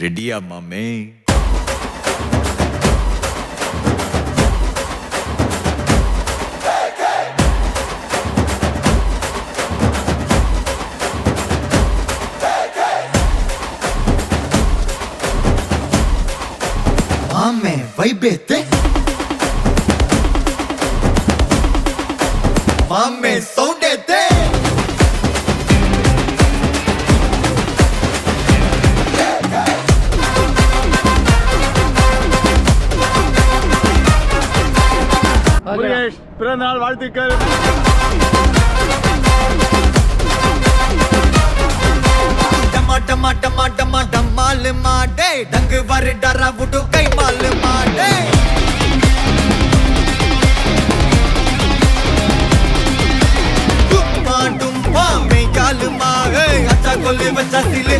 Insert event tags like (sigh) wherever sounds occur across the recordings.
Ready, मामे। मामे वही बेहते। मामे सौ देते। பிறந்த நாள் வாழ்த்துக்கள் டமா டமா டமா மாடே டங்கு வரு டரா மாலு மாடே டும்மா டும்மா காலு மாடே அச்சா கொல்லி வச்சா சிலு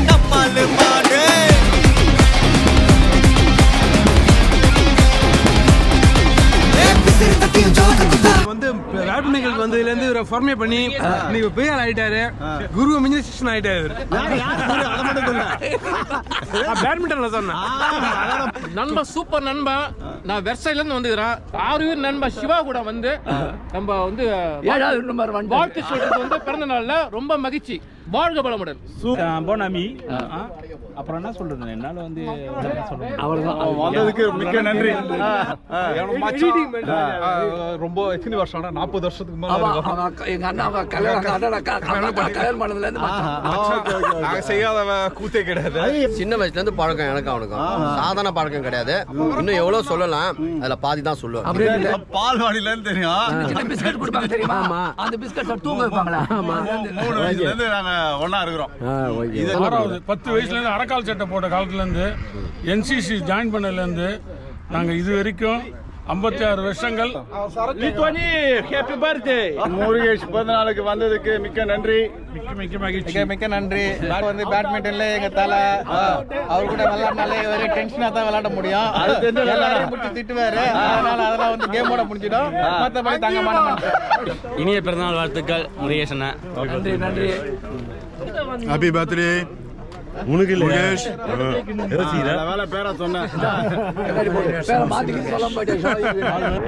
con வேட்பனைகளுக்கு வந்ததுலேருந்து இவரை ஃபார்மே பண்ணி இன்னைக்கு பெரிய ஆள் ஆயிட்டாரு. குரு மிஞ்சி சிஷ்ணன் ஆயிட்டாரு. பேட்மிண்டன்ல சொன்னேன். நண்பா சூப்பர் நண்பா நான் வெர்சைட்ல இருந்து வந்துக்கிறேன் ஆறு நண்பா சிவா கூட வந்து நம்ம வந்து வாழ்த்து சொல்றது வந்து. பிறந்த நாள்ல ரொம்ப மகிழ்ச்சி. வாழ்க பலமுடன் போனாமி அப்புறம் என்ன சொல்றது? என்னால வந்து வந்ததுக்கு மிக்க நன்றி. ரொம்ப எத்தனை வருஷம் நாற்பது வருஷத்துக்கு மேல எங்க அண்ணா கல்யாணம் கல்யாணம் பண்ணதுல செய்யாத கூத்தே கிடையாது. சின்ன வயசுல இருந்து பழக்கம் எனக்கு அவனுக்கும் சாதாரண பழக்கம் கிடையாது. இன்னும் எவ்வளவு சொல்லலாம் அதுல பாதி தான் சொல்லுவேன். பால்வாடியில இருந்து தெரியும். பிஸ்கட் கொடுப்பாங்க தெரியுமா? அந்த பிஸ்கட் தூங்க வைப்பாங்களா? ஆமா. மூணு வயசுல இருந்து நாங்க ஒண்ணா இருக்கிறோம். பத்து வயசுல இருந்து அறக்கால் சட்டை போட்ட காலத்துல இருந்து என்சிசி ஜாயின் பண்ணதுல இருந்து நாங்க இது வரைக்கும் ஐம்பத்தி ஆறு வருஷங்கள் ஹேப்பி பர்த்டே முருகேஷ் பிறந்த நாளுக்கு வந்ததுக்கு மிக்க நன்றி. மிக்க மிக்க மகிழ்ச்சி. மிக மிக்க நன்றி. வந்து பேட்மிண்டன்ல எங்க தலை அவர் கூட விளையாடினாலே ஒரே டென்ஷனா தான் விளையாட முடியும். எல்லாரையும் பிடிச்சி திட்டுவாரு. அதனால அதெல்லாம் வந்து கேமோட முடிஞ்சிடும். மத்தபடி தங்கமான இனிய பிறந்தநாள் வாழ்த்துக்கள் முருகேஷ் நன்றி நன்றி. ஹாப்பி பர்த்டே உனக்கு மாட்டேன்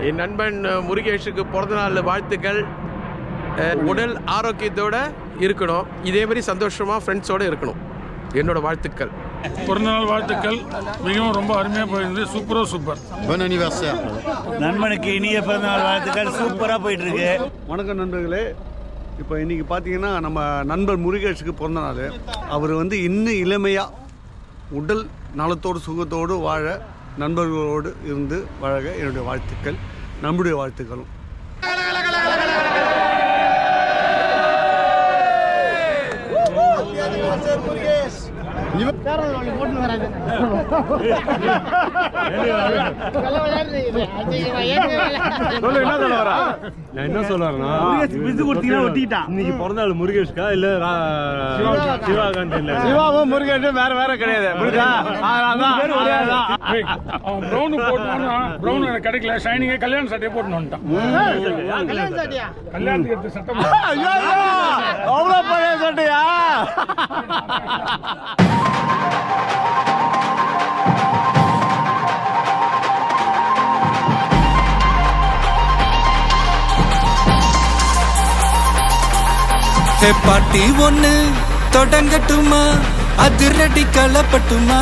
(laughs) என் நண்பன் முருகேஷுக்கு பிறந்த நாள் வாழ்த்துக்கள். உடல் ஆரோக்கியத்தோட இருக்கணும். இதே மாதிரி சந்தோஷமா ஃப்ரெண்ட்ஸோட இருக்கணும். என்னோட வாழ்த்துக்கள். பிறந்தநாள் வாழ்த்துக்கள். மிகவும் ரொம்ப அருமையா போயிருந்தது. சூப்பரோ சூப்பர் பொன் அனிவர்சர் நண்பனுக்கு இனிய பிறந்தநாள் வாழ்த்துக்கள். சூப்பரா போயிட்டு இருக்கு. வணக்கம் நண்பர்களே. இப்போ இன்றைக்கி பார்த்தீங்கன்னா நம்ம நண்பர் முருகேஷுக்கு பிறந்த நாள். அவர் வந்து இன்னும் இளமையாக உடல் நலத்தோடு சுகத்தோடு வாழ நண்பர்களோடு இருந்து வாழக என்னுடைய வாழ்த்துக்கள் நம்முடைய வாழ்த்துக்களும். என்ன சொல்ல வரா? நான் என்ன சொல்லுவேன்னா விசு கொடுத்தீங்கன்னா ஒட்டிட்டான் இன்னைக்கு பிறந்தநாள் முருகேஷ்கா இல்ல சிவாகாந்த் இல்ல? சிவாவும் முருகேஷும் வேற வேற கிடையாது. புரியுதா? அவன் ப்ரௌன் போட்டுனா ப்ரௌன் எனக்கு கிடைக்கல. ஷைனிங்கே கல்யாண சட்டையை போட்டு வந்துட்டான். கல்யாணத்துக்கு எடுத்த சட்டை போட்டு- ஐயோ, அவ்வளவு பழைய சட்டையா? பாட்டி ஒண்ணு தொடங்கட்டுமா? அதிரடி கலப்பட்டுமா?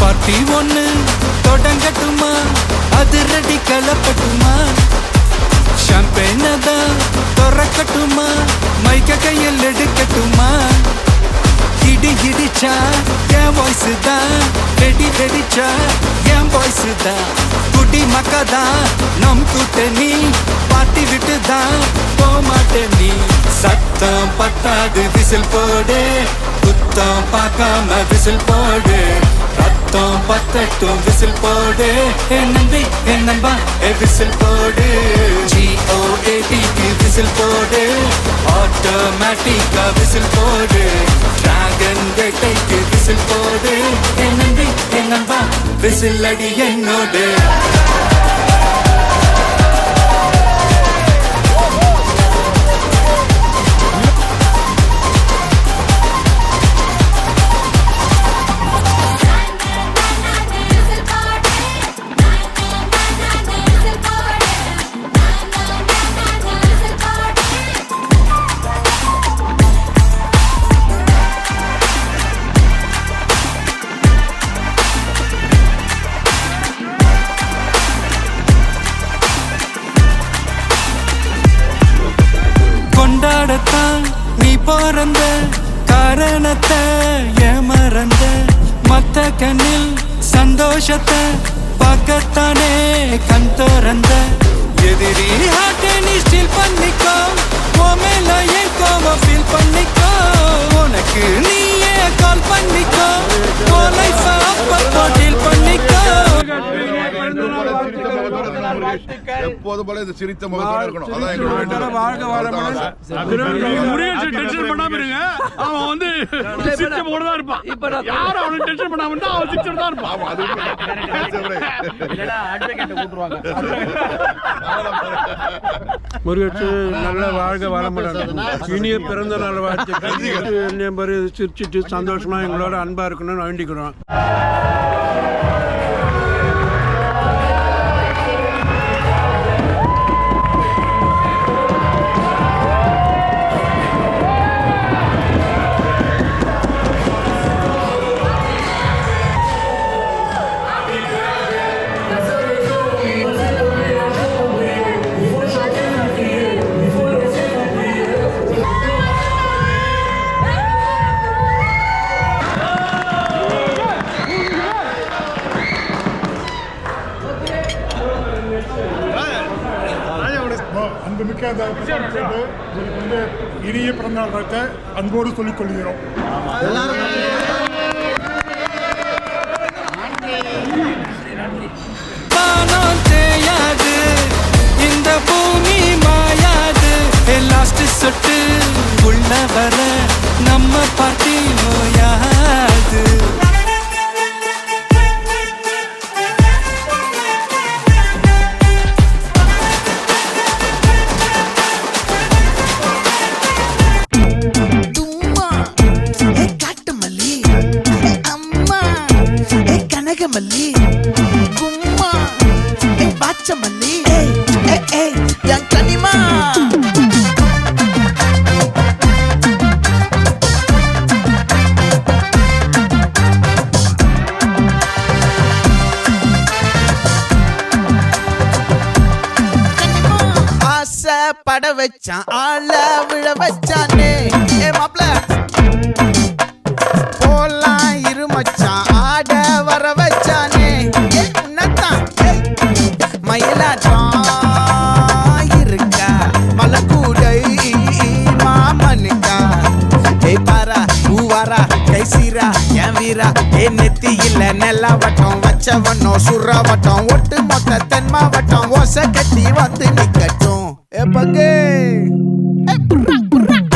பாட்டி ஒண்ணு தொடங்கட்டுமா அதிரடி கலப்பட்டுமா? ஷாம்பேன தான் திறக்கட்டுமா மைக்க கையில் எடுக்கட்டுமா? இடி இடிச்சா என் வாய்ஸ் தான். வெடி வெடிச்சா என் வாய்ஸ் தான். குடி மக்கதான் நம் கூட்டணி. பாட்டி விட்டு தான் போமாட்டே நீ. சத்தம் பத்தாது விசில் போடு. குத்தம் பார்க்காம விசில் போடு. ரத்தம் பத்தட்டும் விசில் போடு. என் நம்பி என் நண்பா ஏ விசில் போடு. ஜிஓஏடிக்கு விசில் போடு. ஆட்டோமேட்டிக்கா விசில் போடு. டிராகன் வேட்டைக்கு விசில் போடு. என் நம்பி என் நண்பா விசில் அடி என்னோடு. கண் திறந்த எதிரி ஹார்ட்டை நீ ஸ்டீல் பண்ணிக்கோ. உன் மேல என் கோவம் ஃபீல் பண்ணிக்கோ. உனக்கு நீயே கால் பண்ணிக்கோ. உன் லைஃப் அப்பப்போ டீல் எப்போதும் போல இது சிரித்த முகத்தோட இருக்கணும். அதான் எங்களோட. வாழ்க வளமுடன். டென்ஷன் பண்ணாம இருங்க. அவன் வந்து சிரிச்ச தான் இருப்பான். இப்ப யாரும் அவனுக்கு டென்ஷன் பண்ணாம இருந்தா அவன் சிரிச்சுட்டு தான் இருப்பான். அது முருகேஷ் நல்ல வாழ்க வளமுடன் இனிய பிறந்த நாள் மாதிரி சிரிச்சிட்டு சந்தோஷமா எங்களோட அன்பா இருக்கணும்னு வேண்டிக்கிறோம். வந்து இனிய பிறந்தநாள் வாழ்த்தை அன்போடு சொல்லிக் கொள்கிறோம் பட வச்சான் ஆள விழ வச்சானே. ஏ மாப்ள. போலாம் இரு மச்சான் ஆட வர வச்சானே. ஏ உன்னதான் ஏய், மயிலாட்டம் இருக்கா மலக்கூடை மாமனுக்கா? ஏய் பாரா பூவாரா கை சீரா என் வீரா? ஏ நெத்தி இல்ல நெல்லா வட்டம் வச்சவனோ சுறா ஒட்டு மொத்த தென் மாவட்டம் ஓசை கட்டி வந்து நிக்கட்டும். பங்கே. ஏ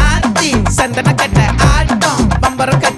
ஆத்தி சந்தன கட்ட ஆட்டம் பம்பரம் கட்ட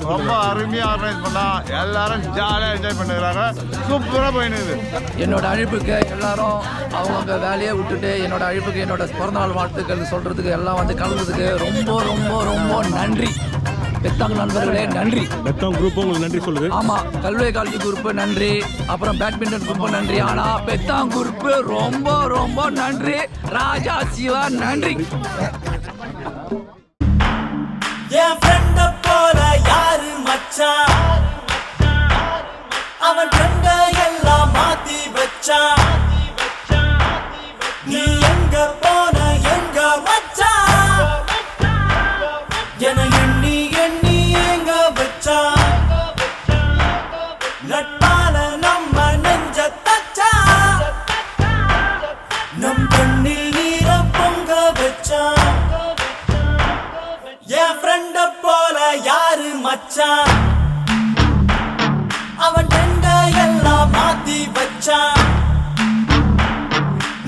ரொம்ப அருமையா ஆர்கனைஸ் பண்ணா எல்லாரும் ஜாலியா என்ஜாய் பண்ணுறாங்க சூப்பரா போயினுது என்னோட அழைப்புக்கு எல்லாரும் அவங்கவுங்க வேலையை விட்டுட்டு என்னோட அழைப்புக்கு என்னோட பிறந்தநாள் வாழ்த்துக்கள் சொல்றதுக்கு எல்லாம் வந்து கலந்ததுக்கு ரொம்ப ரொம்ப ரொம்ப நன்றி. பெத்தாங்க நண்பர்களே நன்றி. பெத்தம் குரூப் உங்களுக்கு நன்றி சொல்லுது. ஆமா கல்வி காலேஜ் குரூப் நன்றி. அப்புறம் பேட்மிண்டன் குரூப் நன்றி. ஆனா பெத்தாங் குரூப் ரொம்ப ரொம்ப நன்றி. ராஜா சிவா நன்றி. மச்சான் அவன் கண்ட எல்லாம் மாத்தி வச்சான். அவன் டெண்ட எல்லாம் மாத்தி வச்சான்.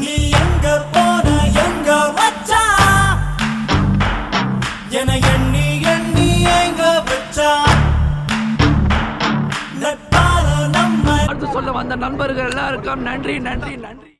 நீ எங்க போன எங்க மச்சான் என எண்ணி எண்ணி எங்க வச்சான்? நட்பால நம்ம அடுத்து சொல்ல வந்த நண்பர்கள் எல்லாருக்கும் நன்றி நன்றி நன்றி.